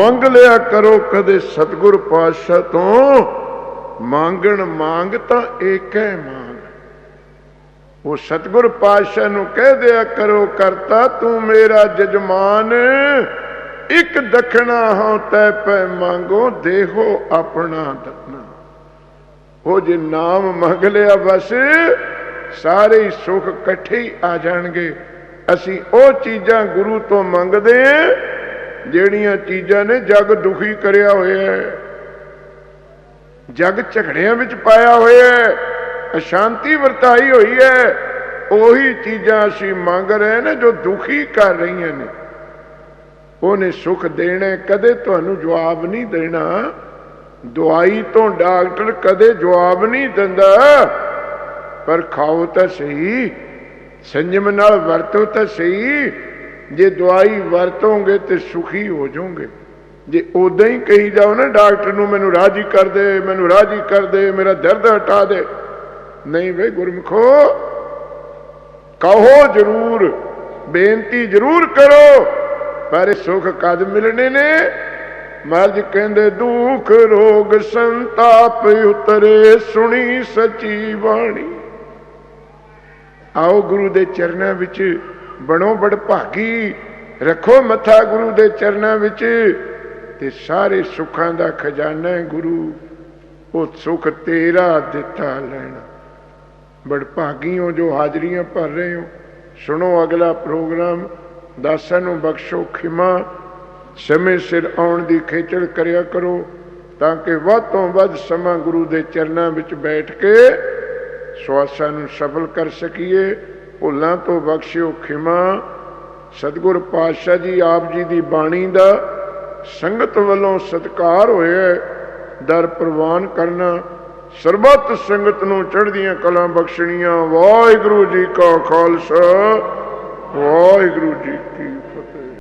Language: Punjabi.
ਮੰਗ ਲਿਆ ਕਰੋ ਕਦੇ ਸਤਿਗੁਰ ਪਾਤਸ਼ਾਹ ਤੋਂ। ਮੰਗਣ ਮੰਗ ਤਾਂ ਏਕੈ ਮੰਗ। ਉਹ ਸਤਿਗੁਰ ਪਾਤਸ਼ਾਹ ਨੂੰ ਕਹਿ ਦਿਆ ਕਰੋ, ਕਰਤਾ ਤੂੰ ਮੇਰਾ ਜਜਮਾਨ। ਇੱਕ ਦਖਣਾ ਹਾਂ ਤੈ ਪੈ ਮੰਗੋ, ਦੇਹੋ ਆਪਣਾ ਦਖਣਾ। ਉਹ ਜੇ ਨਾਮ ਮੰਗ ਲਿਆ ਬਸ, ਸਾਰੇ ਸੁੱਖ ਇਕੱਠੇ ਆ ਜਾਣਗੇ। ਅਸੀਂ ਉਹ ਚੀਜ਼ਾਂ ਗੁਰੂ ਤੋਂ ਮੰਗਦੇ ਹਾਂ ਜਿਹੜੀਆਂ ਚੀਜ਼ਾਂ ਨੇ ਜਗ ਦੁਖੀ ਕਰਿਆ ਹੋਇਆ ਹੈ। ਜਗ ਝਗੜਿਆਂ ਵਿੱਚ ਪਾਇਆ ਹੋਇਆ ਹੈ। ਅਸ਼ਾਂਤੀ ਵਰਤਾਈ ਹੋਈ ਹੈ। ਉਹੀ ਚੀਜ਼ਾਂ ਅਸੀਂ ਮੰਗ ਰਹੇ ਨੇ ਜੋ ਦੁਖੀ ਕਰ ਰਹੀਆਂ ਨੇ। ਉਹਨੇ ਸੁਖ ਦੇਣਾ ਕਦੇ ਤੁਹਾਨੂੰ ਜਵਾਬ ਨਹੀਂ ਦੇਣਾ। ਦਵਾਈ ਤੋਂ ਡਾਕਟਰ ਕਦੇ ਜਵਾਬ ਨਹੀਂ ਦਿੰਦਾ। ਪਰ ਖਾਓ ਤਾਂ ਸਹੀ। ਸੰਜਮ ਨਾਲ ਵਰਤੋ ਤਾਂ ਸਹੀ। ਜੇ ਦਵਾਈ ਵਰਤੋਂਗੇ ਤੇ ਸੁਖੀ ਹੋ ਜਾਓਗੇ। ਜੇ ਉਦਾਂ ਹੀ ਕਹੀ ਜਾਓ ਨਾ, ਡਾਕਟਰ ਨੂੰ ਮੈਨੂੰ ਰਾਜੀ ਕਰ ਦੇ, ਮੈਨੂੰ ਰਾਜੀ ਕਰ ਦੇ, ਮੇਰਾ ਦਰਦ ਹਟਾ ਦੇ। ਨਹੀਂ ਵੇ ਗੁਰਮਖੋ, ਕਹੋ ਜ਼ਰੂਰ, ਬੇਨਤੀ ਜ਼ਰੂਰ ਕਰੋ, ਪਰ ਇਹ ਸੁਖ ਕਦ ਮਿਲਣੇ ਨੇ? ਮਰਜ ਕਹਿੰਦੇ, ਦੁੱਖ ਰੋਗ ਸੰਤਾਪ ਉਤਰੇ ਸੁਣੀ ਸਚੀ ਬਾਣੀ। ਆਓ ਗੁਰੂ ਦੇ ਚਰਨਾਂ ਵਿੱਚ ਬਣੋ ਬੜ ਭਾਗੀ ਰੱਖੋ ਮੱਥਾ ਗੁਰੂ ਦੇ ਚਰਨਾਂ ਵਿੱਚ, ਤੇ ਸਾਰੇ ਸੁੱਖਾਂ ਦਾ ਖਜ਼ਾਨਾ ਹੈ ਗੁਰੂ। ਉਹ ਸੁਖ ਤੇਰਾ ਦਿੱਤਾ ਲੈਣਾ। ਬੜ ਭਾਗੀ ਭਾਗੀਓ ਜੋ ਹਾਜ਼ਰੀਆਂ ਭਰ ਰਹੇ ਹੋ, ਸੁਣੋ ਅਗਲਾ ਪ੍ਰੋਗਰਾਮ। ਦਾਸਾਂ ਨੂੰ ਬਖਸ਼ੋ ਖਿਮਾ। ਸਮੇਂ ਸਿਰ ਆਉਣ ਦੀ ਖੇਚਲ ਕਰਿਆ ਕਰੋ, ਤਾਂ ਕਿ ਵੱਧ ਤੋਂ ਵੱਧ ਸਮਾਂ ਗੁਰੂ ਦੇ ਚਰਨਾਂ ਵਿੱਚ ਬੈਠ ਕੇ ਸਵਾਸਾਂ ਨੂੰ ਸਫਲ ਕਰ ਸਕੀਏ। ਭੁੱਲਾਂ ਤੋਂ ਬਖਸ਼ਿਓ ਖਿਮਾ। ਸਤਿਗੁਰ ਪਾਤਸ਼ਾਹ ਜੀ ਆਪ ਜੀ ਦੀ ਬਾਣੀ ਦਾ ਸੰਗਤ ਵੱਲੋਂ ਸਤਕਾਰ ਹੋਇਆ ਦਰ ਪ੍ਰਵਾਨ ਕਰਨਾ। ਸਰਬੱਤ ਸੰਗਤ ਨੂੰ ਚੜ੍ਹਦੀਆਂ ਕਲਾਂ ਬਖਸ਼ਣੀਆਂ। ਵਾਹਿਗੁਰੂ ਜੀ ਕਾ ਖਾਲਸਾ। ਵਾਹਿਗੁਰੂ ਜੀ ਕੀ ਫਤਿਹ।